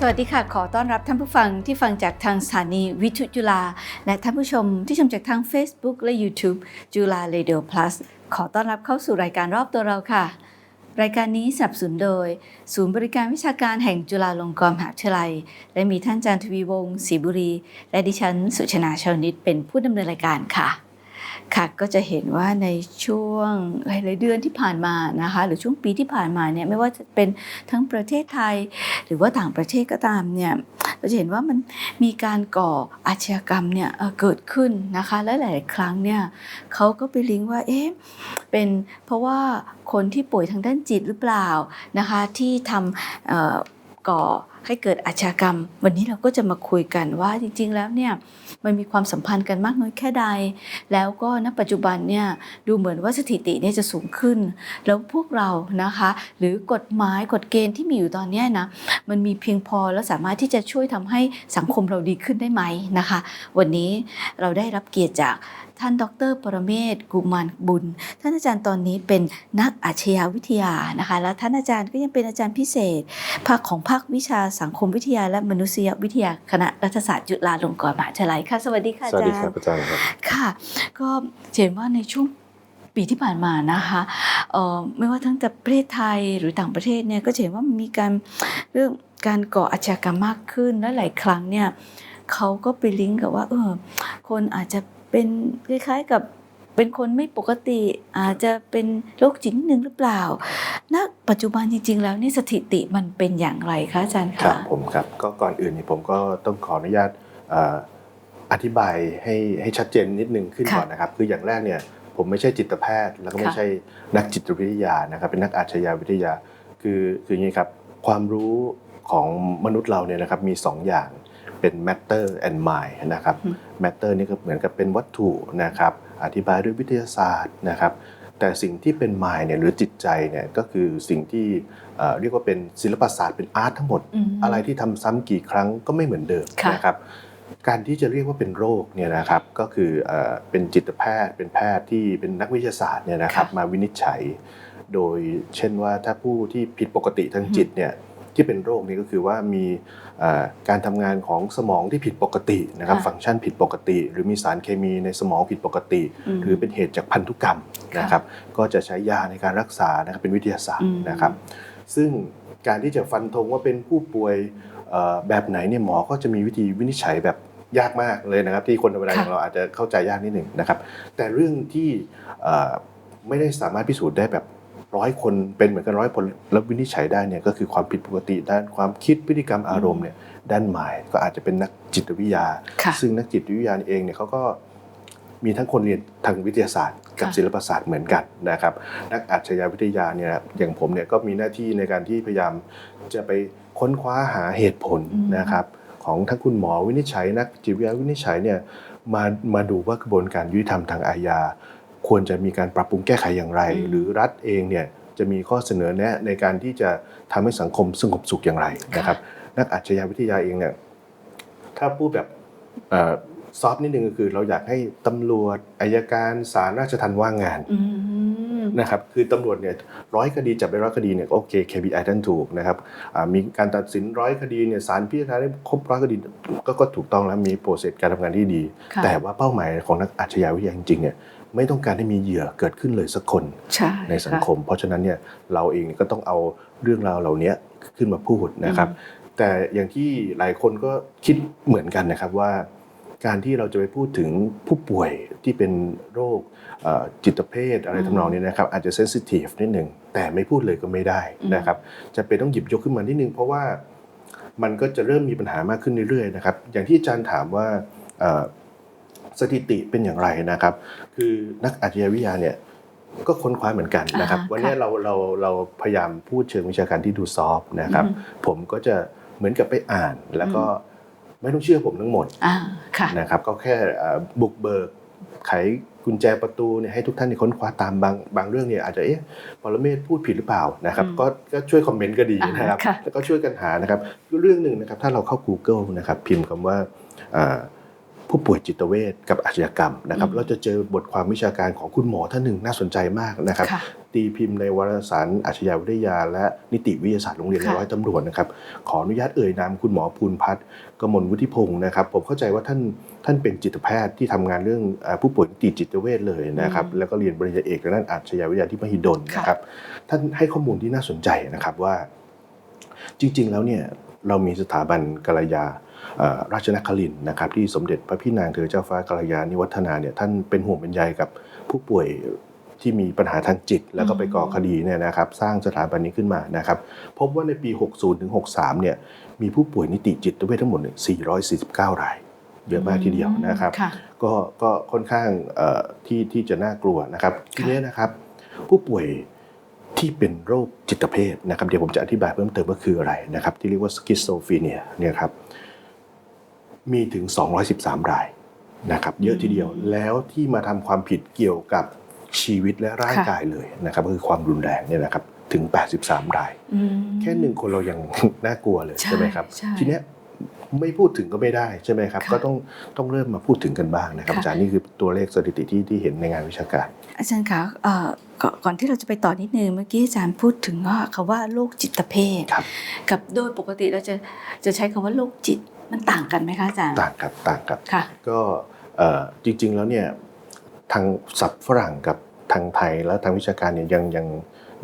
สวัสดีค่ะ ขอต้อนรับท่านผู้ฟังที่ฟังจากทางสถานีวิทยุจุฬาและท่านผู้ชมที่ชมจากทาง Facebook และ YouTube จุฬา Radio Plus ขอต้อนรับเข้าสู่รายการรอบตัวเราค่ะ รายการนี้สนับสนุนโดย ศูนย์บริการวิชาการแห่งจุฬาลงกรณ์มหาวิทยาลัย และมีท่านอาจารย์ทวีวงศ์ศรีบุรี และดิฉันสุชนาชาวนิตเป็นผู้ดำเนินรายการค่ะ ค่ะก็จะเห็นว่าในช่วงหลายเดือนที่ผ่านมานะคะหรือช่วงปีที่ผ่านมาเนี่ยไม่ว่าจะเป็นทั้งประเทศไทย หรือว่าต่างประเทศก็ตามเนี่ยเราจะเห็นว่ามันมีการก่ออาชญากรรมเนี่ยเกิดขึ้นนะคะและหลายครั้งเนี่ยเขาก็ไปลิงก์ว่าเอ๊ะเป็นเพราะว่าคนที่ป่วยทางด้านจิตหรือเปล่านะคะที่ทำ ก่อให้เกิดอาชญากรรม วันนี้เราก็จะมาคุยกันว่าจริง ๆ แล้วเนี่ยมันมีความสัมพันธ์กันมากน้อยแค่ใด แล้วก็ณปัจจุบันเนี่ยดูเหมือนว่าสถิติเนี่ยจะสูงขึ้น แล้วพวกเรานะคะ หรือกฎหมายกฎเกณฑ์ที่มีอยู่ตอนนี้นะมันมีเพียงพอแล้วสามารถที่จะช่วยทำให้สังคมเราดีขึ้นได้ไหมนะคะ วันนี้เราได้รับเกียรติจาก ท่านดร ปรเมศกุมารบุญ ท่านอาจารย์ตอนนี้เป็นนักอาชญาวิทยานะคะ และท่านอาจารย์ก็ยังเป็นอาจารย์พิเศษ ภาคของภาควิชาสังคมวิทยา และมนุษยวิทยาคณะรัฐศาสตร์จุฬาลงกรณ์มหาวิทยาลัยค่ะสวัสดีค่ะอาจารย์สวัสดีครับอาจารย์ครับค่ะ ก็เห็นว่าในช่วงปีที่ผ่านมานะคะออไม่ว่าทั้งแต่ประเทศไทยหรือต่างประเทศเนี่ยก็เห็นว่ามีการเรื่องการก่ออาชญากรรมมากขึ้นและหลายครั้งเนี่ย เขาก็ไปลิงก์กับว่า เออ คนอาจจะเป็นคล้ายๆกับเป็นคนไม่ปกติอาจจะเป็นโรคจิตนิดนึงหรือเปล่าณปัจจุบันจริง ๆ แล้วนี่สถิติมันเป็นอย่างไรคะอาจารย์ครัคะบผมครับก็ก่อนอื่นนี่ผมก็ต้องขออนุญาตเอ่ออธิบายให้ให้ชัดเจนนิดนึงขึ้นก่อนนะครับ คืออย่างแรกเนี่ยผมไม่ใช่จิตแพทย์ แล้วก็ไม่ใช่นักจิตวิทยานะครับเป็นนักอาชญาวิทยา คือคืออย่างนี้ครับความรู้ของมนุษย์เราเนี่ยนะครับมี 2 อย่าง เป็น matter and mind นะครับ matter นี่ก็เหมือนกับเป็นวัตถุนะครับ อธิบายด้วยวิทยาศาสตร์นะครับ แต่สิ่งที่เป็น mind เนี่ยหรือจิตใจเนี่ยก็คือสิ่งที่เอ่อเรียกว่าเป็นศิลปศาสตร์เป็นอาร์ตทั้งหมดอืมอะไรที่ทำซ้ำกี่ครั้งก็ไม่เหมือนเดิมค่ะนะครับการที่จะเรียกว่าเป็นโรคเนี่ยนะครับก็คือเอ่อเป็นจิตแพทย์ เป็นแพทย์ที่เป็นนักวิทยาศาสตร์เนี่ยนะครับค่ะมาวินิจฉัย โดยเช่นว่าถ้าผู้ที่ผิดปกติทางจิตเนี่ย ที่เป็นโรคนี่ก็คือว่ามีเอ่อการทำงานของสมองที่ผิดปกตินะครับค่ะฟังก์ชันผิดปกติ หรือมีสารเคมีในสมองผิดปกติมหรือเป็นเหตุจากพันธุกรรมค่ะนะครับก็จะใช้ยาในการรักษานะครับเป็นวิทยาศาสตอืร์มนะครับ ซึ่งการที่จะฟันธงว่าเป็นผู้ป่วยเอ่อแบบไหนเนี่ยหมอก็จะมีวิธีวินิจฉัยแบบยากมากเลยนะครับ ที่คนธรรมดาอย่างเราอาจจะเข้าใจยากนิดหนึ่งนะครับ แต่เรื่องที่เอ่อไม่ได้สามารถพิสูจน์ได้แบบ ร้อยคนเป็นเหมือนกันร้อยคนแล้ววินิจฉัยได้เนี่ยก็คือความผิดปกติด้านความคิดพฤติกรรมอารมณ์เนี่ยด้านหมายก็อาจจะเป็นนักจิตวิทยาค่ะซึ่งนักจิตวิทยาเองเนี่ยเขาก็มีทั้งคนเรียนทางวิทยาศาสตร์ กับค่ะศิลปศาสตร์เหมือนกันนะครับ นักอาชญาวิทยาเนี่ยอย่างผมเนี่ยก็มีหน้าที่ในการที่พยายามจะไปค้นคว้าหาเหตุผลอืมนะครับ ของทั้งคุณหมอวินิจฉัย นักจิตวิทยาวินิจฉัยเนี่ยมามาดูว่ากระบวนการยุติธรรมทางอาญา ควรจะมีการปรับปรุงแก้ไขอย่างไรอืมหรือรัฐเองเนี่ยจะมีข้อเสนอแนะในการที่จะทำให้สังคมสงบสุขอย่างไรนะครับ นักอาชญาวิทยาเองเนี่ยถ้าพูดแบบซอฟต์นิดนึงก็คือเราอยากให้ตำรวจอายการศาลราชทัณฑ์ว่างงานอืมนะครับคือตำรวจเนี่ยร้อยคดีจับไปร้อยคดีเนี่ยโอเค KPI ท่านถูกนะครับอ่ามีการตัดสินร้อยคดีเนี่ยศาลพิจารณาได้ครบร้อยคดีก็ก็ถูกต้องแล้วมีโปรเซสการทำงานที่ดีค่ะแต่ว่าเป้าหมายของนักอาชญาวิทยาจริงๆเนี่ย ไม่ต้องการให้มีเหยื่อเกิดขึ้นเลยสักคนใช่ในสังคม เพราะฉะนั้นเนี่ยเราเองก็ต้องเอาเรื่องราวเหล่านี้ขึ้นมาพูดนะครับ แต่อย่างที่หลายคนก็คิดเหมือนกันนะครับว่า การที่เราจะไปพูดถึงผู้ป่วยที่เป็นโรคเอ่อจิตเภทอะไรอืมทำนองนี้นะครับ อาจจะเซนซิทีฟนิดหนึ่งแต่ไม่พูดเลยก็ไม่ได้นะครับ จะเป็นต้องหยิบยกขึ้นมานิดนึงเพราะว่ามันก็จะเริ่มมีปัญหามากขึ้นเรื่อยๆนะครับ อย่างที่อาจารย์ถามว่าเอ่อ สถิติเป็นอย่างไรนะครับ คือนักอาชญาวิทยาเนี่ยก็ค้นคว้าเหมือนกันนะครับอ่าวันนี้ค่ะเราเราเราพยายามพูดเชิงวิชาการที่ดูซอฟต์นะครับอืมผมก็จะเหมือนกับไปอ่านแล้วก็ไม่ต้องเชื่อผมทั้งหมดอ่าค่ะนะครับก็แค่เอ่อบุกเบิกไขกุญแจประตูเนี่ยให้ทุกท่านได้ค้นคว้าตามบางบางเรื่องเนี่ยอาจจะเอ๊ะปรเมศพูดผิดหรือเปล่านะครับอืมก็ก็ช่วยคอมเมนต์ก็ดีอ่านะครับค่ะแล้วก็ช่วยกันหานะครับเรื่องหนึ่งนะครับถ้าเราเข้า Google นะครับพิมพ์คำว่าอ่า ผู้ป่วยจิตเวชกับอาชญากรรมนะครับอืมเราจะเจอบทความวิชาการของคุณหมอท่านหนึ่งน่าสนใจมากนะครับค่ะตีพิมพ์ในวารสารอาชญาวิทยา และนิติวิทยาศาสตร์โรงเรียนในค่ะร้อยตำรวจนะครับ ขออนุญาตเอ่ยนามคุณหมอภูลพัฒน์กมลวุฒิพงศ์นะครับ ผมเข้าใจว่าท่านท่านเป็นจิตแพทย์ที่ทำงานเรื่องเอ่อผู้ป่วยนิติจิตเวชเลยนะครับอืมแล้วก็เรียนปริญญาเอกด้านอาชญาวิทยาที่มหิดลค่ะนะครับ ท่านให้ข้อมูลที่น่าสนใจนะครับว่า จริง ๆ แล้วเนี่ยเรามีสถาบันกัลยาเอ่อ ราชนครินทร์นะครับที่สมเด็จพระพี่นางเธอเจ้าฟ้ากัลยาณิวัฒนาเนี่ยท่านเป็นห่วงเป็นใยกับผู้ป่วยที่มีปัญหาทางจิต แล้วก็ไปก่อคดีเนี่ยนะครับสร้างสถาบันนี้ขึ้นมานะครับพบว่าในปี 60ถึง63เนี่ยมีผู้ป่วยนิติจิตเวชทั้งหมดเนี่ย449 รายเยอะมากทีเดียวนะครับค่ะก็ก็ค่อนข้างเอ่อที่ที่จะน่ากลัวนะครับ ทีนี้นะครับผู้ป่วยที่เป็นโรคจิตเภทนะครับเดี๋ยวผมจะอธิบายเพิ่มเติมว่าคืออะไรนะครับ ที่เรียกว่าสกิสโซฟีเนียเนี่ยครับ มีถึง 213 รายนะครับเยอะทีเดียวแล้วที่มาทำความผิดเกี่ยวกับชีวิตและร่างค่ะกายเลยนะครับก็คือความรุนแรงเนี่ยนะครับถึง 83 รายอืมแค่หนึ่งคนเรายังน่ากลัวเลยใช่ใช่ไหมครับใช่ทีเนี้ยไม่พูดถึงก็ไม่ได้ใช่ไหมครับค่ะก็ต้องต้องเริ่มมาพูดถึงกันบ้างนะครับค่ะอาจารย์นี่คือตัวเลขสถิติที่ที่เห็นในงานวิชาการ อาจารย์คะเอ่อก่อนก่อนที่เราจะไปต่อนิดนึงเมื่อกี้อาจารย์พูดถึงว่าคำว่าโรคจิตเภทครับกับโดยปกติเราจะจะใช้คำว่าโรคจิต มันต่างกันไหมคะอาจารย์ ต่างครับต่างครับค่ะ ก็เอ่อจริงๆแล้วเนี่ยทางศัพท์ฝรั่งกับทางไทยแล้วทางวิชาการเนี่ยยังยัง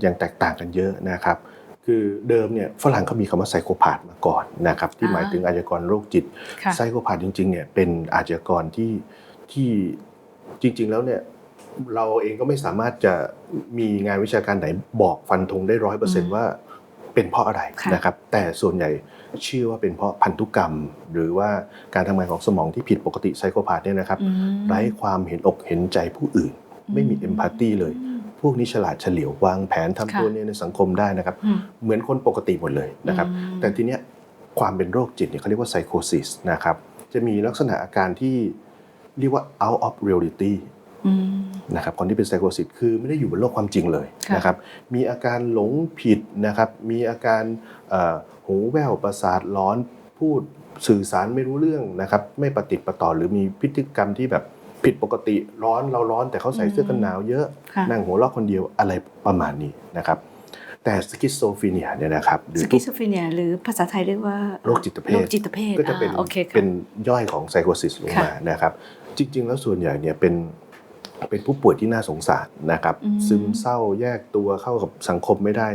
ยังแตกต่างกันเยอะนะครับ คือเดิมเนี่ยฝรั่งเขามีคำว่าไซโคพาธมาก่อนนะครับที่อ่าหมายถึงอาชญากรโรคจิตค่ะไซโคพาธจริงๆเนี่ยเป็นอาชญากรที่ที่จริง ๆแล้วเนี่ยเราเองก็ไม่สามารถจะมีงานวิชาการไหนบอกฟันธงได้ร้อยเปอร์เซนต์ว่า เป็นเพราะอะไรค่ะ นะครับแต่ส่วนใหญ่เชื่อว่าเป็นเพราะพันธุกรรม หรือว่าการทำงานของสมองที่ผิดปกติไซโคพาธเนี่ยนะครับอืม ไร้ความเห็นอกเห็นใจผู้อื่น ไม่มีเอมพัตตีเลย พวกนี้ฉลาดเฉลียววางแผนทำค่ะ ตัวเนี่ยในสังคมได้นะครับ อืมเหมือนคนปกติหมดเลยนะครับ อืม แต่ทีเนี้ยความเป็นโรคจิตเนี่ยเขาเรียกว่าไซโคซิสนะครับ จะมีลักษณะอาการที่เรียกว่า out of reality อืม นะครับคนที่เป็นไซโคซิสคือไม่ได้อยู่บนโลกความจริงเลยค่ะนะครับมีอาการหลงผิดนะครับมีอาการเอ่อหูแว่วประสาทร้อนพูดสื่อสารไม่รู้เรื่องนะครับไม่ปฏิดประต่อหรือมีพฤติกรรมที่แบบผิดปกติร้อนเราร้อน แต่เขาใส่เสื้อกันหนาวเยอะค่ะนั่งหัวเราะคนเดียวอะไรประมาณนี้นะครับแต่สกิสโซฟีเนียเนี่ยนะครับหรือสกิสโฟเนียหรือภาษาไทยเรียกว่าโรคจิตเภโรทคจิตเภทก็จะเป็นอ่าโอเคค่ะเป็นย่อยของไซโคซิสลงมานะครับจริง ๆ แล้วส่วนใหญ่เนี่ยเป็น เป็นผู้ป่วยที่น่าสงสารนะครับอืมซึมเศร้าแยกตัวเข้ากับสังคมไม่ได้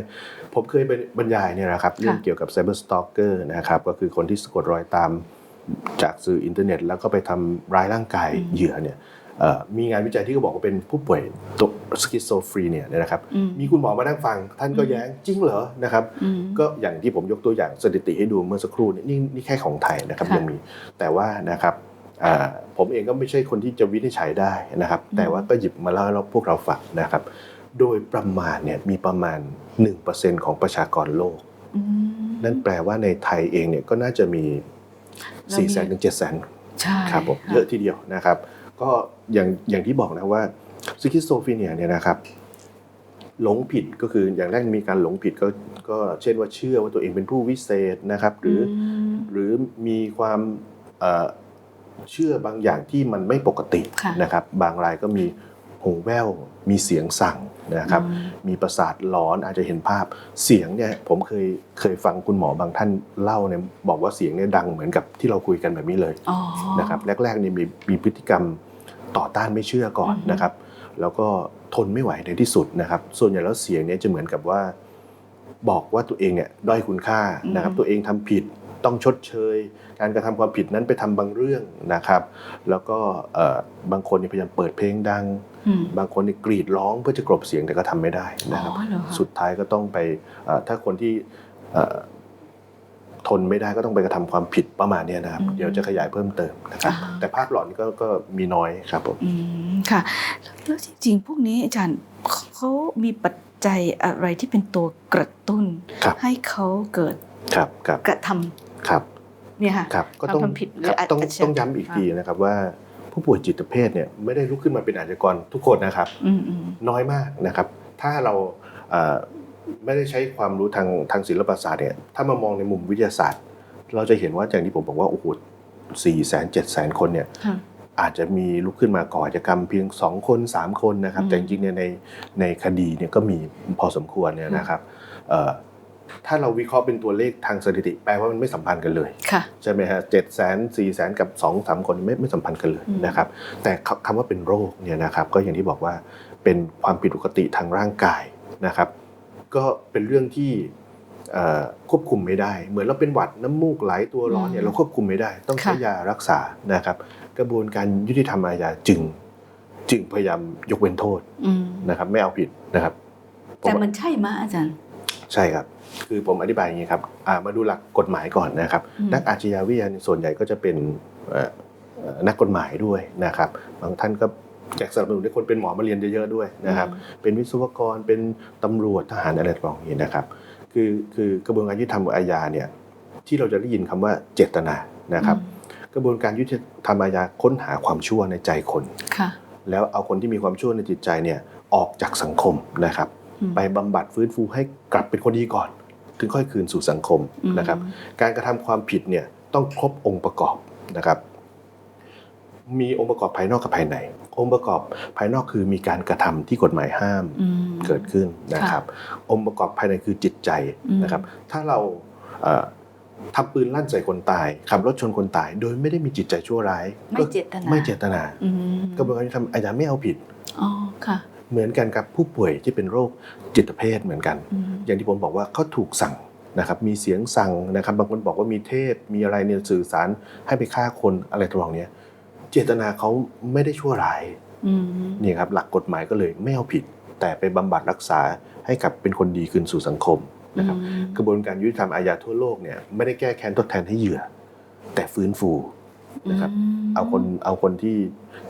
ผมเคยไปบรรยายเนี่ยนะครับเรื่องเกี่ยวกับไซเบอร์สตอกเกอร์นะครับก็คือคนที่สะกดรอยตามจากสื่ออินเทอร์เน็ต แล้วก็ไปทำร้ายร่างกายเหยื่อเนี่ยเอ่อมีงานวิจัยที่เขาบอกว่าเป็นผู้ป่วยตัวสกิสโซฟรีเนี่ยนะครับอืมมีคุณหมอมานั่งฟัง ท่านก็แย้งจริงเหรอนะครับอืมก็อย่างที่ผมยกตัวอย่างสถิติให้ดูเมื่อสักครู่นี่นี่นี่แค่ของไทยนะครับค่ะยังมีแต่ว่านะครับอ่า ผมเองก็ไม่ใช่คนที่จะวินิจฉัยได้นะครับอืมแต่ว่าก็หยิบมาเล่าให้เราพวกเราฟังนะครับ โดยประมาณเนี่ยมีประมาณ 1%ของประชากรโลกอืมนั่นแปลว่าในไทยเองเนี่ยก็น่าจะมีเรา4มี0 0 0 0ถึง7 0 0 0 0ใช่ครับผมเยอะทีเดียวนะครับ ก็อย่างอย่างที่บอกนะว่าซิกิสโซฟีเนียเนี่ยนะครับหลงผิดก็คืออย่างแรกมีการหลงผิดก็ก็เช่นว่าเชื่อว่าตัวเองเป็นผู้วิเศษนะครับ หรืออมหรือมีความ เอ่อเชื่อบางอย่างที่มันไม่ปกติค่ะนะครับ บางรายก็มีหูแว่วมีเสียงสั่งนะครับอืมมีประสาทหลอนอาจจะเห็นภาพเสียงเนี่ยผมเคยเคยฟังคุณหมอบางท่านเล่าเนี่ยบอกว่าเสียงเนี่ยดังเหมือนกับที่เราคุยกันแบบนี้เลยอ๋อนะครับแรกๆนี่มีมีพฤติกรรมต่อต้านไม่เชื่อก่อนอือฮึนะครับ แล้วก็ทนไม่ไหวในที่สุดนะครับ ส่วนใหญ่แล้วเสียงเนี้จะเหมือนกับว่า บอกว่าตัวเองเนี่ยด้อยคุณค่านะครับ ตัวเองทำผิด ต้องชดเชย การกระทำความผิดนั้นไปทำบางเรื่องนะครับ แล้วก็เอ่อบางคนเนี่ยพยายามเปิดเพลงดังอืมบางคนเนี่ยกรีดร้องเพื่อจะกลบเสียงแต่ก็ทำไม่ได้นะครับอ๋อเหรอคะสุดท้ายก็ต้องไปเอ่อถ้าคนที่เอ่อทนไม่ได้ก็ต้องไปกระทำความผิดประมาณเนี้ยนะครับอืมเดี๋ยวจะขยายเพิ่มเติมนะครับอ่าแต่ภาพหลอนก็ก็มีน้อยครับผมอืมค่ะแล้วจริงๆพวกนี้อาจารย์เขาเขามีปัจจัยอะไรที่เป็นตัวกระตุ้นครับให้เขาเกิดครับครับกระท ครับำเนี่ยค่ะครับก็ต้องทำผิดหรือครับอาจต้องอาจจะต้องย้ำอีกทีนะครับว่าผู้ป่วยจิตเภทเนี่ยไม่ได้ลุกขึ้นมาเป็นอาชญากรทุกคนนะครับอืมอืมน้อยมากนะครับ ถ้าเราเอ่อไม่ได้ใช้ความรู้ทางทางศิลปศาสตร์เนี่ยถ้ามามองในมุมวิทยาศาสตร์ เราจะเห็นว่าอย่างที่ผมบอกว่าโอ้โห4 0 0 0 0 7 0 0 0คนเนี่ยค่ะอาจจะมีลุกขึ้นมาก่ออาชญากรรมเพียง 2 คน 3 คนนะครับอืมแต่จริงๆเนี่ยในในคดีเนี่ยก็มีพอสมควรเนี่ยนะครับเอ่อ ถ้าเราวิเคราะห์เป็นตัวเลขทางสถิติ แปลว่ามันไม่สัมพันธ์กันเลยค่ะใช่ไหมฮะเจ็ดแสนสี่แสนกับสองสามคนไม่ไม่สัมพันธ์กันเลยอืมนะครับ แต่คำคำว่าเป็นโรคเนี่ยนะครับ ก็อย่างที่บอกว่าเป็นความผิดปกติทางร่างกายนะครับ ก็เป็นเรื่องที่เอ่อควบคุมไม่ได้ เหมือนเราเป็นหวัดน้ำมูกไหลตัวร้อนเนี่ยเราควบคุมไม่ได้ ต้องใช้ค่ะยารักษานะครับ กระบวนการยุติธรรมอาญาจึง จึงพยายามยกเว้นโทษอืมนะครับ ไม่เอาผิดนะครับผมแต่มันใช่ไหมะอาจารย์ ใช่ครับ คือผมอธิบายอย่างนี้ครับอ่ามาดูหลักกฎหมายก่อนนะครับอืมนักอาชญาวิทยาเนี่ยส่วนใหญ่ก็จะเป็นเอ่อเอ่อนักกฎหมายด้วยนะครับบางท่านก็แจกสนับสนุนให้คนเป็นหมอมาเรียนเยอะๆด้วยนะครับ เป็นวิศวกรเป็นตำรวจทหารอะไรต่างๆอย่างนี้นะครับ คือคือกระบวนการยุติธรรมอาญาเนี่ยที่เราจะได้ยินคำว่าเจตนานะครับ กระบวนการยุติธรรมอาญาค้นหาความชั่วในใจคนค่ะแล้วเอาคนที่มีความชั่วในจิตใจเนี่ยออกจากสังคมนะครับอืมไปบำบัดฟื้นฟูให้กลับเป็นคนดีก่อน ถึงค่อยคืนสู่สังคมนะครับ การกระทำความผิดเนี่ยต้องครบองค์ประกอบนะครับ มีองค์ประกอบภายนอกกับภายใน องค์ประกอบภายนอกคือมีการกระทำที่กฎหมายห้ามอืมเกิดขึ้นนะครับ องค์ประกอบภายในคือจิตใจอืมนะครับ ถ้าเราเอ่อทำปืนลั่นใส่คนตายขับรถชนคนตาย โดยไม่ได้มีจิตใจชั่วร้าย ไม่เจตนาไม่เจตนาอืมกระบวนการยุติธรรมอาญาไม่เอาผิดอ๋อค่ะ เหมือนกันกับผู้ป่วยที่เป็นโรคจิตเภทเหมือนกันอืมอย่างที่ผมบอกว่าเขาถูกสั่งนะครับมีเสียงสั่งนะครับบางคนบอกว่ามีเทพมีอะไรเนี่ยสื่อสารให้ไปฆ่าคนอะไรทำนองเนี้ยเจตนาเขาไม่ได้ชั่วร้ายอืมนี่ครับหลักกฎหมายก็เลยไม่เอาผิด แต่ไปบำบัดรักษาให้กับเป็นคนดีคืนสู่สังคมนะครับอืมกระบวนการยุติธรรมอาญาทั่วโลกเนี่ยไม่ได้แก้แค้นทดแทนให้เหยื่อ แต่ฟื้นฟู นะครับมเอาคนเอาคนที่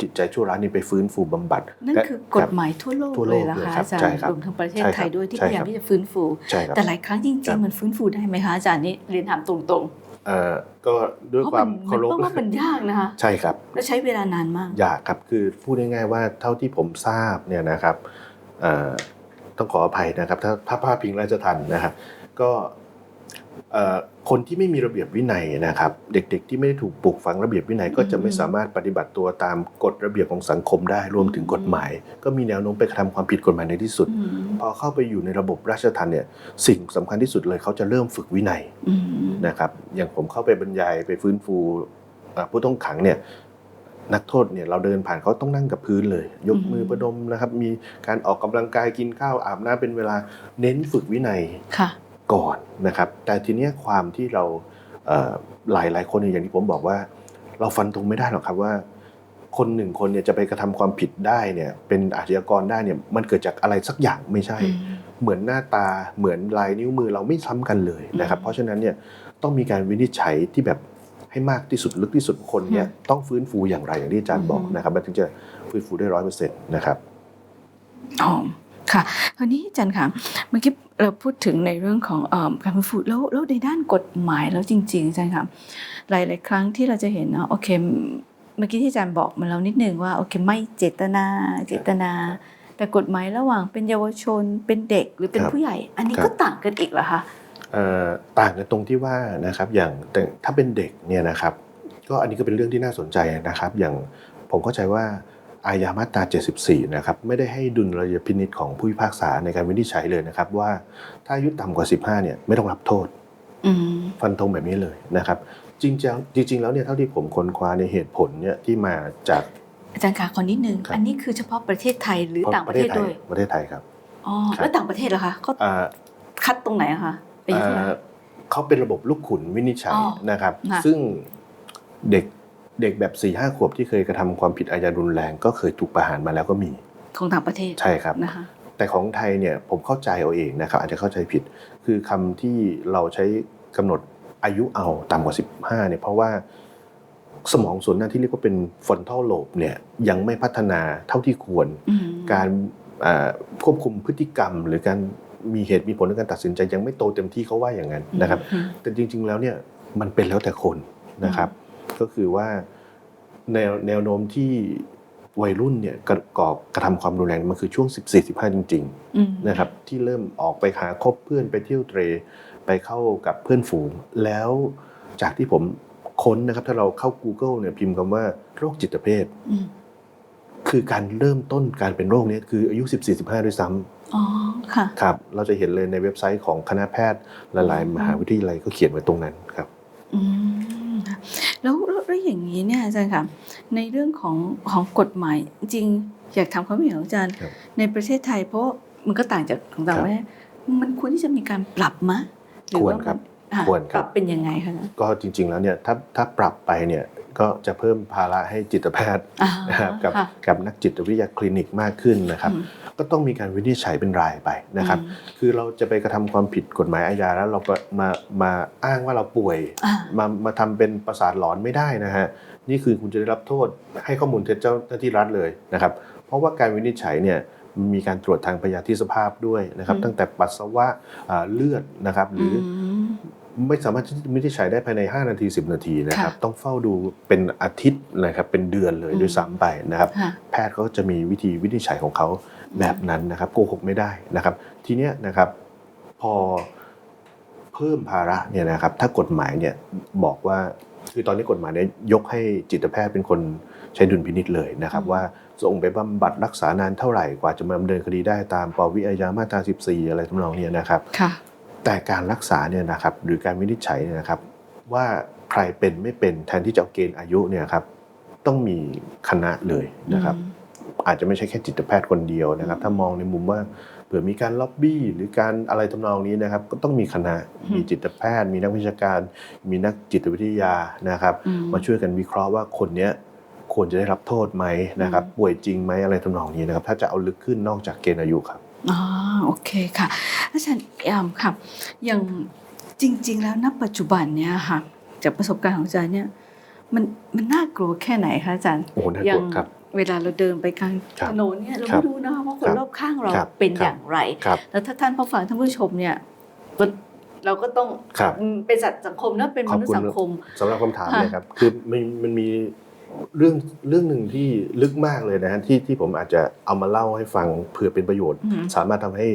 จิตใจชั่วร้ายนี่ไปฟื้นฟูบำบัดนั่นคือกฎหมายทั่วโลกทั่วโลเลกยเหรอเลยคะครับอาจารใช่ย์ครับรวมทั้งประเทศใช่ไทครัยบด้วยที่ใช่พยายามครับที่จะฟื้นฟูใช่ครับแต่หลายครั้งจครัริงบๆมันฟื้นฟูได้ไหมคะอาจารย์นี่เรียนถามตรงเอ่อก็ด้วยๆเพราะความัมนเคารพเพราะว่ามันยากนะคะใช่ครับและใช้เวลานานมากอยากครับคือพูดง่ายๆว่าเท่าที่ผมทราบเนี่ยนะครับเอ่อต้องขออภัยนะครับ ถ้าถ้าพลาดพิงราชทันนะครับก็เอ่อ คนที่ไม่มีระเบียบวินัยนะครับ เด็กๆ ที่ไม่ได้ถูกปลูกฝังระเบียบวินัยก็จะไม่สามารถปฏิบัติตัวตามกฎระเบียบของสังคมได้รวมถึงกฎหมาย ก็มีแนวโน้มไปกระทำความผิดกฎหมายในที่สุดอืมพอเข้าไปอยู่ในระบบราชทัณฑ์เนี่ยสิ่งสำคัญที่สุดเลยเขาจะเริ่มฝึกวินัยอืมนะครับอย่างผมเข้าไปบรรยายไปฟื้นฟูเอ่อผู้ต้องขังเนี่ยนักโทษเนี่ยเราเดินผ่านเขาต้องนั่งกับพื้นเลย ยกมือประดมนะครับ มีการออกกำลังกายกินข้าวอาบน้ำเป็นเวลาเน้นฝึกวินัยค่ะ ก่อนนะครับ แต่ทีเนี้ยความที่เราเอ่อหลายหลายคนเนี่ยอย่างที่ผมบอกว่า เราฟันธงไม่ได้หรอกครับว่า คนหนึ่งคนเนี่ยจะไปกระทำความผิดได้เนี่ยเป็นอาชญากรได้เนี่ยมันเกิดจากอะไรสักอย่างไม่ใช่อืมเหมือนหน้าตาเหมือนลายนิ้วมือเราไม่ซ้ำกันเลยนะครับอืมเพราะฉะนั้นเนี่ยต้องมีการวินิจฉัยที่แบบให้มากที่สุดลึกที่สุดคนเนี่ยอืมต้องฟื้นฟูอย่างไรอย่างที่อาจารย์บอกอืมนะครับมันถึงจะฟื้นฟูได้ร้อยเปอร์เซ็นต์นะครับอ๋อ ค่ะคราวนี้อาจารย์ค่ะเมื่อกี้เราพูดถึงในเรื่องของเอิ่มการฟื้นฟูแล้วแล้วในด้านกฎหมายแล้วจริงๆอาจารย์ค่ะหลายๆครั้งที่เราจะเห็นนะโอเคเมื่อกี้ที่อาจารย์บอกมาแล้วนิดนึงว่าโอเคไม่เจตนาเจตนา แต่กฎหมายระหว่างเป็นเยาวชนเป็นเด็กหรือเป็นครับผู้ใหญ่ อันนี้ครับก็ต่างกันอีกเหรอคะเอ่อต่างกันตรงที่ว่านะครับอย่างแต่ถ้าเป็นเด็กเนี่ยนะครับ ก็อันนี้ก็เป็นเรื่องที่น่าสนใจนะครับ อย่างผมเข้าใจว่า อาญามาตรา 74 นะครับ ไม่ได้ให้ดุลยพินิจของผู้พิพากษาในการวินิจฉัยเลยนะครับ ว่าถ้าอายุต่ำกว่า 15 เนี่ยไม่ต้องรับโทษอืมฟันธงแบบนี้เลยนะครับ จริงๆจริงๆแล้วเนี่ยเท่าที่ผมค้นคว้าในเหตุผลเนี่ยที่มาจากอาจารย์คะขอนิดนึงครับอันนี้คือเฉพาะประเทศไทยหรือต่างประเทศไทด้วยประเทศไทยครับอ๋อครับแล้วต่างประเทศเหรอคะเขาอ่าคัดตรงไหนอะคะอายุเท่าไหร่อ่าเขาเป็นระบบลูกขุนวินิจฉัยอ๋อนะครับค่ะซึ่งเด็ก เด็กแบบ4ี่ห้าขวบที่เคยกระทำความผิดอาญารุนแรง ก็เคยถูกประหารมาแล้วก็มี ของต่างประเทศใช่ครับนะคะแต่ของไทยเนี่ยผมเข้าใจเอาเองนะครับอาจจะเข้าใจผิด คือคำที่เราใช้กำหนดอายุเอาต่ำกว่า 15เนี่ยเพราะว่าสมองส่วนหน้าที่เรียกว่าเป็นฟอนทัลโลบเนี่ยยังไม่พัฒนาเท่าที่ควรอืมการอ่าควบคุมพฤติกรรม หรือการมีเหตุมีผลในการตัดสินใจยังไม่โตเต็มที่เขาว่าอย่างนั้นนะครับอืมแต่จริง ๆ แล้วเนี่ยมันเป็นแล้วแต่คนนะครับ ก็คือว่าแนวแนวโน้มที่วัยรุ่นเนี่ยกระก่อกระทำความรุนแรงมันคือช่วง 14-15 จริงอืมๆนะครับที่เริ่มออกไปหาคบเพื่อนไปเที่ยวเตรไปเข้ากับเพื่อนฝูง แล้วจากที่ผมค้นนะครับ ถ้าเราเข้า Google เนี่ยพิมพ์คำว่าโรคจิตเภทอืมคือการเริ่มต้นการเป็นโรคนี้คืออายุ 14-15 ด้วยซ้ำอ๋อค่ะครับ เราจะเห็นเลยในเว็บไซต์ของคณะแพทย์หลายอืมๆมหาวิทยาลัยก็เขียนไว้ตรงนั้นครับ อืมค่ะ แล้วแล้วแล้วอย่างนี้เนี่ยอาจารย์ค่ะในเรื่องของของกฎหมายจริงๆอยากถามความเห็นของอาจารย์ครับในประเทศไทยเพราะมันก็ต่างจากของต่างประเทศมันควรที่จะมีการปรับมะหควรว่าครับมันอะควรครับปรับเป็นยังไงคะก็จริง ๆแล้วเนี่ยถ้าถ้าปรับไปเนี่ย ก็จะเพิ่มภาระให้จิตแพทย์อ่านะครับกับค่ะกับนักจิตวิทยาคลินิกมากขึ้นนะครับอืมก็ต้องมีการวินิจฉัยเป็นรายไปนะครับอืมคือเราจะไปกระทำความผิดกฎหมายอาญาแล้วเราก็มามาอ้างว่าเราป่วยอ่ามามาทำเป็นประสาทหลอนไม่ได้นะฮะนี่คือคุณจะได้รับโทษให้ข้อมูลเท็จเจ้าหน้าที่รัฐเลยนะครับ เพราะว่าการวินิจฉัยเนี่ยมันมีการตรวจทางพยาธิสภาพด้วยนะครับอืมตั้งแต่ปัสสาวะอ่าเลือดนะครับหรืออม ไม่สามารถที่จะวินิจฉัยได้ภายใน 5 นาที 10 นาทีนะครับค่ะต้องเฝ้าดูเป็นอาทิตย์นะครับ เป็นเดือนเลยอืมด้วยซ้ำไปนะครับค่ะแพทย์เขาก็จะมีวิธีวินิจฉัยของเขาแบบนั้นนะครับโกหกไม่ได้นะครับ ทีเนี้ยนะครับพอเพิ่มภาระเนี่ยนะครับ ถ้ากฎหมายเนี่ยบอกว่าคือตอนนี้กฎหมายเนี่ยยกให้จิตแพทย์เป็นคนใช้ดุลพินิจเลยนะครับอืมว่าส่งไปบำบัดรักษานานเท่าไหร่กว่าจะมาดำเนินคดีได้ตามปวิอาญามาตรา 14 อะไรทำนองเนี้ยนะครับค่ะ แต่การรักษาเนี่ยนะครับหรือการวินิจฉัยเนี่ยนะครับว่าใครเป็นไม่เป็นแทนที่จะเอาเกณฑ์อายุเนี่ยครับต้องมีคณะเลยนะครับ อาจจะไม่ใช่แค่จิตแพทย์คนเดียวนะครับ ถ้ามองในมุมว่าเผื่อมีการล็อบบี้หรือการอะไรทำนองนี้นะครับ ก็ต้องมีคณะอืมมีจิตแพทย์ มีนักวิชาการ มีนักจิตวิทยานะครับอืมมาช่วยกันวิเคราะห์ว่าคนเนี้ยควรจะได้รับโทษไหมนะครับอืมป่วยจริงไหมอะไรทำนองนี้นะครับ ถ้าจะเอาลึกขึ้นนอกจากเกณฑ์อายุครับ อ๋อโอเคค่ะอาจารย์แอมค่ะอย่างจริง ๆ แล้วณปัจจุบันเนี่ยค่ะจากประสบการณ์ของอาจารย์เนี่ยมันมันน่ากลัวแค่ไหนคะอาจารย์โอ้โหน่ากอย่าลังวครับเวลาเราเดินไปกลางครับถนนเนี่ยเราครัไม่บรู้นะคะว่าคคนรับรอบข้างเราครับเป็นครับอย่างไรครับแล้วถ้าท่านผู้ฟังท่านผู้ชมเนี่ยก็เราก็ต้องครับอืมเป็นสัตว์สังคมนะเป็นมนุษขอบคุณย์สังคมสำหรับคำถามค่ะเนี่ยครับคือมันมันมี เรื่องเรื่องหนึ่งที่ลึกมากเลยนะฮะที่ที่ผมอาจจะเอามาเล่าให้ฟังเผื่อเป็นประโยชน์อืมสามารถทำให้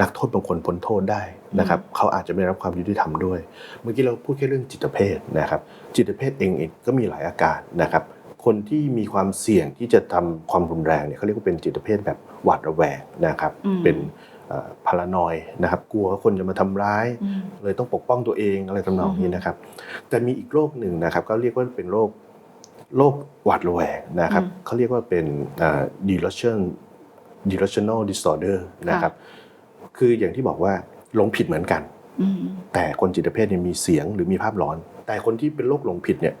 นักโทษบางคนพ้นโทษได้นะครับเขาอาจจะไม่ได้รับความยุติธรรมด้วย เมื่อกี้เราพูดแค่เรื่องจิตเภทนะครับ จิตเภทเองเองก็มีหลายอาการนะครับ คนที่มีความเสี่ยงที่จะทำความรุนแรงเนี่ยเขาเรียกว่าเป็นจิตเภทแบบหวาดระแวงนะครับอืมเป็นพารานอยนะครับ กลัวว่าคนจะมาทำร้ายอืมเลยต้องปกป้องตัวเองอะไรทำนองนี้นะครับ แต่มีอีกโรคหนึ่งนะครับ ก็เรียกว่าเป็นโรค โรคหวาดระแวงนะครับอืมเขาเรียกว่าเป็นอ่า delusion delusional disorder นะครับ คืออย่างที่บอกว่าหลงผิดเหมือนกันอืมแต่คนจิตเภทเนี่ยมีเสียงหรือมีภาพหลอน แต่คนที่เป็นโรคหลงผิดเนี่ย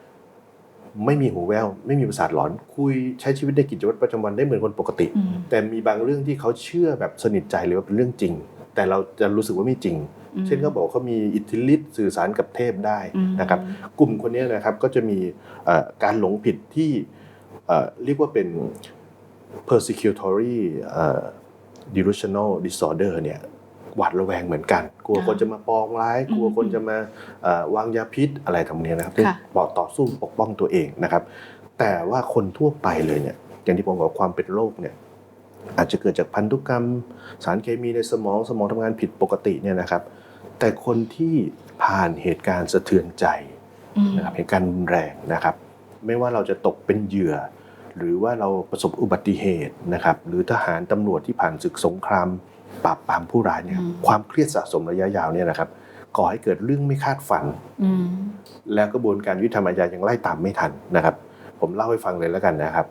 ไม่มีหูแววไม่มีประสาทหลอน คุยใช้ชีวิตในกิจวัตรประจำวันได้เหมือนคนปกติอืมแต่มีบางเรื่องที่เขาเชื่อแบบสนิทใจหรือว่าเป็นเรื่องจริง แต่เราจะรู้สึกว่าไม่จริงอืม เช่นเขาบอกว่าเขามีอิทธิฤทธิ์สื่อสารกับเทพได้อืมนะครับ กลุ่มคนนี้นะครับก็จะมีเอ่อการหลงผิดที่เอ่อเรียกว่าเป็น persecutory เอ่อ delusional disorder เนี่ยหวาดระแวงเหมือนกัน กลัวอ่าคนจะมาปองร้าย กลัวอืมคนจะมาเอ่อวางยาพิษอะไรทำเนี้ยนะครับค่ะปอต่อสู้ปกป้องตัวเองนะครับ แต่ว่าคนทั่วไปเลยเนี่ยอย่างที่ผมบอกความเป็นโรคเนี่ยอาจจะเกิดจากพันธุกรรม สารเคมีในสมองสมองทำงานผิดปกติเนี่ยนะครับ แต่คนที่ผ่านเหตุการณ์สะเทือนใจอืมนะครับเหตุการณ์รุนแรงนะครับ ไม่ว่าเราจะตกเป็นเหยื่อ หรือว่าเราประสบอุบัติเหตุนะครับ หรือทหารตำรวจที่ผ่านศึกสงครามปราบปรามผู้ร้ายเนี่ยความเครียดสะสมระยะยาวเนี่ยนะครับก่อให้เกิดเรื่องไม่คาดฝันอืมแล้วกระบวนการยุติธรรมอาญายังไล่ตามไม่ทันนะครับ ผมเล่าให้ฟังเลยแล้วกันนะครับ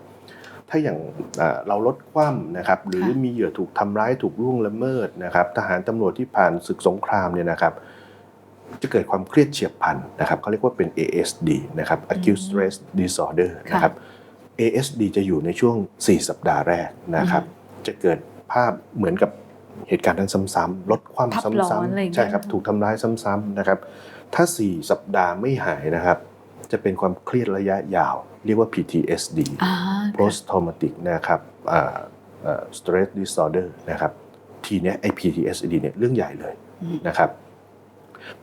ถ้าอย่างเอ่อเราลดความนะครับหรือค่ะมีเหยื่อถูกทำร้ายถูกล่วงละเมิดนะครับทหารตำรวจที่ผ่านศึกสงครามเนี่ยนะครับจะเกิดความเครียดเฉียบพลันนะครับเขาเรียกว่าเป็น ASD นะครับ acute stress disorder นะครับ ASD จะอยู่ในช่วง 4 สัปดาห์แรกนะครับ จะเกิดภาพเหมือนกับเหตุการณ์นั้นซ้ำๆลดความภาพซ้หลอนอะไรอย่างำๆเงี้ยใช่ครับถูกทำร้ายซ้ำๆนะครับ ถ้า 4 สัปดาห์ไม่หายนะครับ จะเป็นความเครียดระยะยาว เรียกว่า PTSD อ่า post traumatic นะครับอ่าอ่า stress disorder นะครับ ทีเนี้ยไอ้ PTSD เนี่ยเรื่องใหญ่เลยอืมนะครับ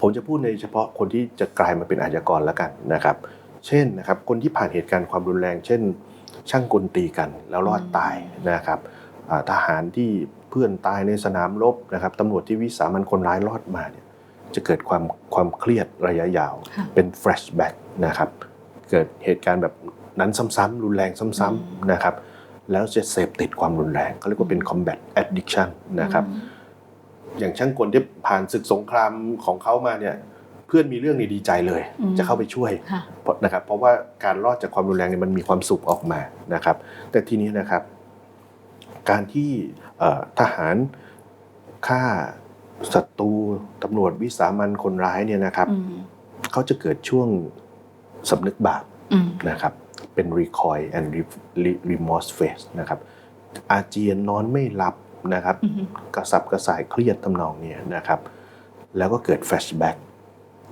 ผมจะพูดในเฉพาะคนที่จะกลายมาเป็นอาชญากรแล้วกันนะครับ เช่นนะครับ คนที่ผ่านเหตุการณ์ความรุนแรง เช่น ช่างกลตีกันแล้วรอดตายนะครับอ่าทหารที่เพื่อนตายในสนามรบนะครับตำรวจที่วิสามันคนร้ายรอดมาเนี่ยจะเกิดความความเครียดระยะยาวค่ะเป็น flashback นะครับ เกิดเหตุการณ์แบบนั้นซ้ำๆรุนแรงซ้ำๆนะครับ แล้วจะเสพติดความรุนแรงเขาเรียกว่าเป็น combat addiction นะครับอย่างช่างกลที่ผ่านศึกสงครามของเขามาเนี่ยเพื่อนมีเรื่องนี้ดีใจเลยอืมจะเข้าไปช่วยค่ะเพราะนะครับเพราะว่าการรอดจากความรุนแรงเนี่ยมันมีความสุขออกมานะครับ แต่ทีนี้นะครับ การที่เอ่อทหารฆ่าศัตรูตำรวจวิสามันคนร้ายเนี่ยนะครับอืมเขาจะเกิดช่วง สำนึกบาปอืมนะครับเป็น recoil and re- remorse phase นะครับอาเจียนนอนไม่หลับนะครับอืมกระสับกระส่ายเครียดทำนองเนี้ยนะครับ แล้วก็เกิดแฟลชแบ็ก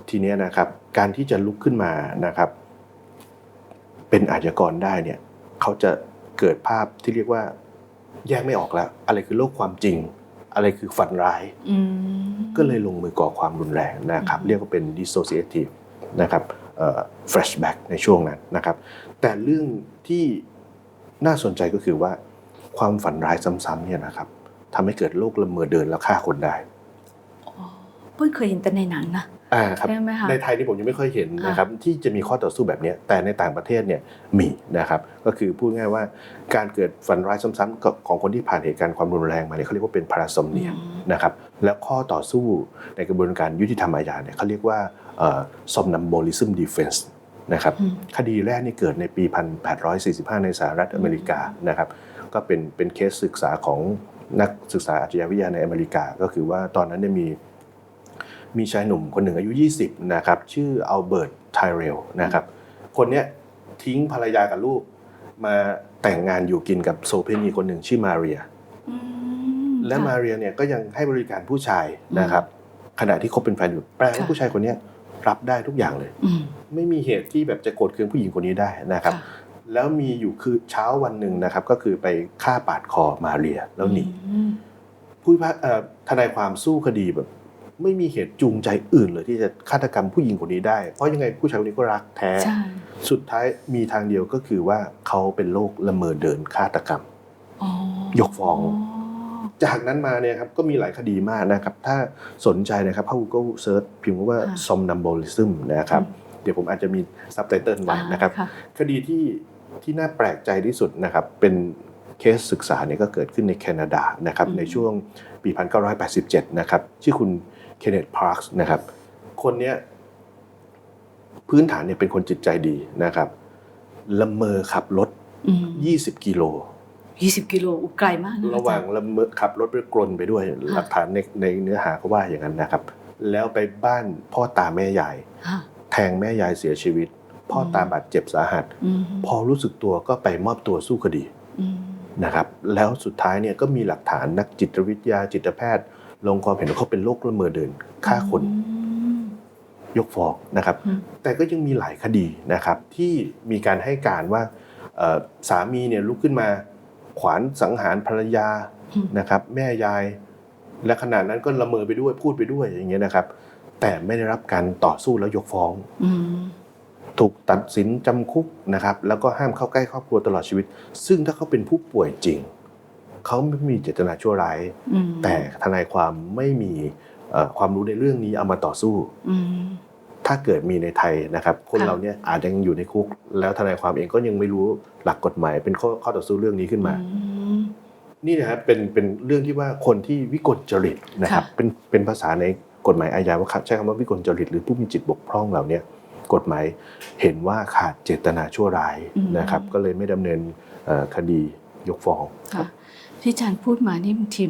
ทีเนี้ยนะครับ การที่จะลุกขึ้นมานะครับ เป็นอาชญากรได้เนี่ยเขาจะเกิดภาพที่เรียกว่าแยกไม่ออกแล้ว อะไรคือโลกความจริง อะไรคือฝันร้ายอืมก็เลยลงมือก่อความรุนแรงนะครับอืมเรียกว่าเป็น dissociative นะครับ แฟลชแบ็กในช่วงนั้นนะครับ แต่เรื่องที่น่าสนใจก็คือว่าความฝันร้ายซ้ำๆเนี่ยนะครับทำให้เกิดโรคละเมอเดินแล้วฆ่าคนได้เพิ่งเคยเห็นแต่ในหนังนะ อ่าครับใช่ไหมคะในไทยนี่ผมยังไม่ค่อยเห็นนะครับที่จะมีข้อต่อสู้แบบเนี้ยแต่ในต่างประเทศเนี่ยมีนะครับก็คือพูดง่ายว่าการเกิดฝันร้ายซ้ำๆกับของคนที่ผ่านเหตุการณ์ความรุนแรงมาเนี่ยเขาเรียกว่าเป็นพาราซอมเนียอืมนะครับแล้วข้อต่อสู้ในกระบวนการยุติธรรมอาญาเนี่ยเขาเรียกว่าซอมนัมโบลิซึมดีเฟนส์นะครับอืมคดีแรกนี่เกิดในปี 1845 ในสหรัฐอเมริกานะครับก็เป็นเป็นเคสศึกษาของนักศึกษาอาชญาวิทยาในอเมริกา ก็คือว่าตอนนั้นเนี่ยมี มีชายหนุ่มคนหนึ่งอายุ 20 นะครับ ชื่ออัลเบิร์ตไทเรลนะครับ คนเนี้ยทิ้งภรรยากับลูก มาแต่งงานอยู่กินกับโซเพนีคนหนึ่งชื่อมาเรียอืมและค่ะมาเรียเนี่ยก็ยังให้บริการผู้ชายนะครับ ขณะที่คบเป็นแฟนอยู่แปลว่าค่ะผู้ชายคนเนี้ยรับได้ทุกอย่างเลยอืมไม่มีเหตุที่แบบจะโกรธเคืองผู้หญิงคนนี้ได้นะครับค่ะแล้วมีอยู่คือเช้าวันหนึ่งนะครับ ก็คือไปฆ่าปาดคอมาเรีย แล้วหนีอืมผู้พิพากเอ่อทนายความสู้คดีแบบ ไม่มีเหตุจูงใจอื่นเลยที่จะฆาตกรรมผู้หญิงคนนี้ได้ เพราะยังไงผู้ชายคนนี้ก็รักแท้ใช่สุดท้ายมีทางเดียวก็คือว่าเขาเป็นโรคละเมอเดินฆาตกรรมอ๋อยกฟ้อง จากนั้นมาเนี่ยครับก็มีหลายคดีมากนะครับ ถ้าสนใจนะครับเข้า Google Search พิมพ์ว่า somnambulism นะครับ เดี๋ยวผมอาจจะมีซับไตเติลไว้นะครับอ่าคดีที่ที่น่าแปลกใจที่สุดนะครับ เป็นเคสศึกษาเนี่ยก็เกิดขึ้นในแคนาดานะครับในช่วงปี 1987 นะครับชื่อคุณ เคนเนตพาร์คส์นะครับ คนเนี้ยพื้นฐานเนี่ยเป็นคนจิตใจดีนะครับละเมอขับรถอืม20 กิโลยี่สิบกิโลอุยไกลมากนระหว่างอจย์ละเมอขับรถไปกลนไปด้วยหลักฐานในในเนื้อหาก็ว่าอย่างนั้นนะครับ แล้วไปบ้านพ่อตาแม่ยายค่ะแทงแม่ยายเสียชีวิต พ่อตาบาดเจ็บสาหัสอืมพอรู้สึกตัวก็ไปมอบตัวสู้คดีอืมนะครับ แล้วสุดท้ายเนี่ยก็มีหลักฐานนักจิตวิทยาจิตแพทย์ ลงความเห็นว่าเขาเป็นโรคละเมอเดินฆ่าคนอืมยกฟ้องนะครับอืมแต่ก็ยังมีหลายคดีนะครับ ที่มีการให้การว่าเอ่อสามีเนี่ยลุกขึ้นมาขวานสังหารภรรยาอืมนะครับ แม่ยาย และขณะนั้นก็ละเมอไปด้วยพูดไปด้วยอย่างเงี้ยนะครับ แต่ไม่ได้รับการต่อสู้แล้วยกฟ้องอืมถูกตัดสินจำคุกนะครับ แล้วก็ห้ามเข้าใกล้ครอบครัวตลอดชีวิต ซึ่งถ้าเขาเป็นผู้ป่วยจริง เขาไม่มีเจตนาชั่วร้ายอืมแต่ทนายความไม่มีเอ่อความรู้ในเรื่องนี้เอามาต่อสู้อืมถ้าเกิดมีในไทยนะครับ คนค่ะเราเนี่ยอาจจะยังอยู่ในคุก แล้วทนายความเองก็ยังไม่รู้หลักกฎหมาย เป็นข้อข้อต่อสู้เรื่องนี้ขึ้นมาอืมนี่นะครับเป็นเป็นเรื่องที่ว่าคนที่วิกลจริตนะครับค่ะเป็นเป็นภาษาในกฎหมายอาญาว่าใช้คำว่าวิกลจริต หรือผู้มีจิตบกพร่องเหล่าเนี้ยกฎหมายเห็นว่าขาดเจตนาชั่วร้ายนะครับ ก็เลยไม่ดำเนินเอ่อคดียกฟ้องค่ะ ที่อาจารย์พูดมานี่บางที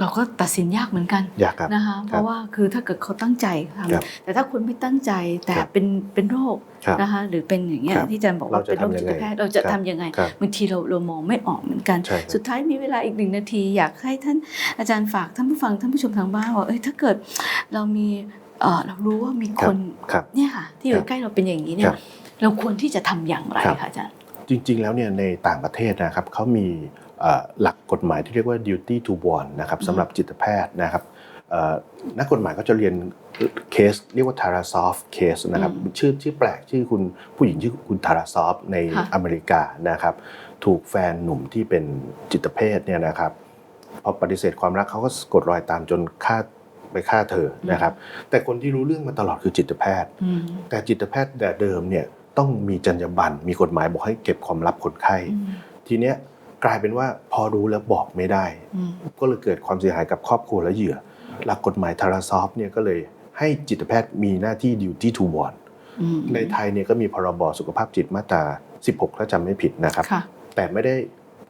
เราก็ตัดสินยากเหมือนกันอยากครับนะคะเพราะว่าคือถ้าเกิดเขาตั้งใจทครับำแต่ถ้าคุณไม่ตั้งใจแต่ครับเป็นเป็นโรคครับนะคะหรือเป็นอย่างเงี้ยครับที่อาจารย์บอกว่าเราจะเป็นโรคทำยัจิงตไงแพทย์เราจะครับทำยังไงครับบางทีเราเรามองไม่ออกเหมือนกันใช่ครับสุดท้ายมีเวลาอีกหนึ่งนาที อยากให้ท่านอาจารย์ฝากท่านผู้ฟังท่านผู้ชมทางบ้านว่าเอ้ยถ้าเกิดเรามีเอ่อเรารู้ว่ามีคนครับเนี่ยค่ะที่อครัยู่บใกล้เราเป็นอย่างนี้เนี่ครัยบเราควรที่จะทำอย่างไรครับคะอาจารย์จริง ๆ แล้วเนี่ยในต่างประเทศนะครับเขามีเอ่อ หลักกฎหมายที่เรียกว่า duty to warn นะครับอืมสำหรับจิตแพทย์นะครับเอ่อนักกฎหมายก็จะเรียนเคสเรียกว่าทาราซอฟเคสนะครับชื่อชื่อแปลกชื่อคุณผู้หญิงชื่อคุณทาราซอฟในค่ะอเมริกานะครับถูกแฟนหนุ่มที่เป็นจิตเภทเนี่ยนะครับพอปฏิเสธความรักเขาก็กดรอยตามจนฆ่าไปฆ่าเธอนะครับ แต่คนที่รู้เรื่องมาตลอดคือจิตแพทย์อืมแต่จิตแพทย์แต่เดิมเนี่ยต้องมีจรรยาบรรณมีกฎหมายบอกให้เก็บความลับคนไข้อืมทีเนี้ย กลายเป็นว่าพอรู้แล้วบอกไม่ได้อืมก็เลยเกิดความเสียหายกับครอบครัวและเหยื่อ หลักกฎหมายทาราซอฟเนี่ยก็เลยให้จิตแพทย์มีหน้าที่ duty to warn อืมในไทยเนี่ยก็มีพรบสุขภาพจิตมาตรา 16 ถ้าจำไม่ผิดนะครับค่ะแต่ไม่ได้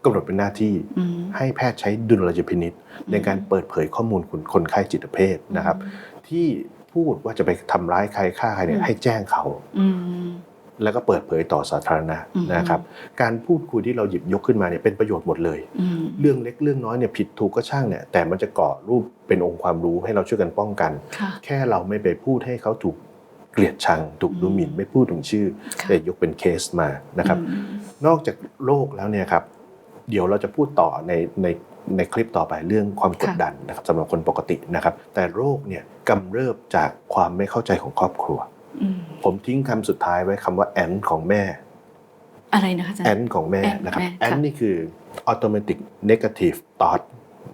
กำหนดเป็นหน้าที่อืมให้แพทย์ใช้ดุลยพินิษในการเปิดเผยข้อมูลคนคนไข้จิตเภทนะครับ ที่พูดว่าจะไปทำร้ายใครฆ่าใครเนี่อืยมให้แจ้งเขาอืม แล้วก็เปิดเผยต่อสาธารณะอืมนะครับ การพูดคุยที่เราหยิบยกขึ้นมาเนี่ยเป็นประโยชน์หมดเลยอืมเรื่องเล็กเรื่องน้อยเนี่ยผิดถูกก็ช่างเนี่ยแต่มันจะก่อรูปเป็นองค์ความรู้ให้เราช่วยกันป้องกันค่ะแค่เราไม่ไปพูดให้เขาถูกเกลียดชังถูกดูหมิ่นอืมไม่พูดถึงชื่อค่ะแต่ยกเป็นเคสมานะครับอืมนอกจากโรคแล้วเนี่ยครับ เดี๋ยวเราจะพูดต่อในในในคลิปต่อไปเรื่องความกดค่ะดันนะครับสำหรับคนปกตินะครับ แต่โรคเนี่ยกำเริบจากความไม่เข้าใจของครอบครัวอืม ผมทิ้งคำสุดท้ายไว้คำว่าแอนของแม่ อะไรนะคะอาจารแอย์นของแม่แอนนะครับแม่แอนค่ะนี่คือ automatic negative thought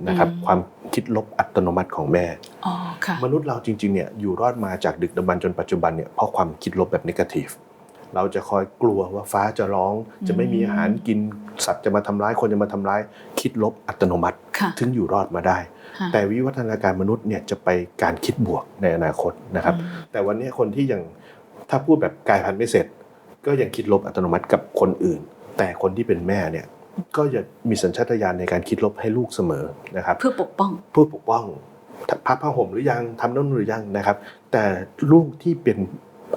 นะครับอืมความคิดลบอัตโนมัติของแม่อ๋อค่ะมนุษย์เราจริงๆเนี่ยอยู่รอดมาจากดึกดำบรรพ์จนปัจจุบันเนี่ยเพราะความคิดลบแบบ negative เราจะคอยกลัวว่าฟ้าจะร้อง จะไม่มีอาหารกินสัตว์จะมาทำร้ายคนจะมาทำร้าย คิดลบอัตโนมัติค่ะถึงอยู่รอดมาได้ค่ะแต่วิวัฒนาการมนุษย์เนี่ยจะไปการคิดบวกในอนาคตนะครับอืมแต่วันนี้คนที่ยังถ้าพูดแบบกายพันธุ์ไม่เสร็จ ก็ยังคิดลบอัตโนมัติกับคนอื่น แต่คนที่เป็นแม่เนี่ยก็จะมีสัญชาตญาณในการคิดลบให้ลูกเสมอนะครับ เพื่อปกป้องเพื่อปกป้องพับผ้าห่มหรือยังทำนั่นหรือยังนะครับ แต่ลูกที่เป็น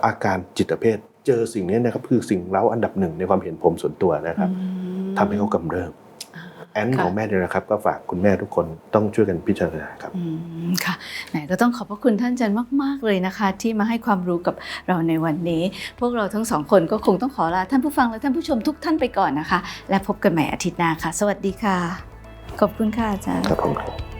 อาการจิตเภท เจอสิ่งนี้นะครับคือสิ่งเร้าอันดับหนึ่งในความเห็นผมส่วนตัวนะครับอืมทำให้เขากำเริบอ่าแอนค่ะของแม่เนี่ยนะครับ ก็ฝากคุณแม่ทุกคนต้องช่วยกันพิจารณาครับอืมค่ะไหนก็ต้องขอบพระคุณท่านอาจารย์มาก ๆ เลยนะคะ ที่มาให้ความรู้กับเราในวันนี้ พวกเราทั้งสองคนก็คงต้องขอลาท่านผู้ฟังและท่านผู้ชมทุกท่านไปก่อนนะคะ และพบกันใหม่อาทิตย์หน้าค่ะ สวัสดีค่ะ ขอบคุณค่ะอาจารย์ครับผม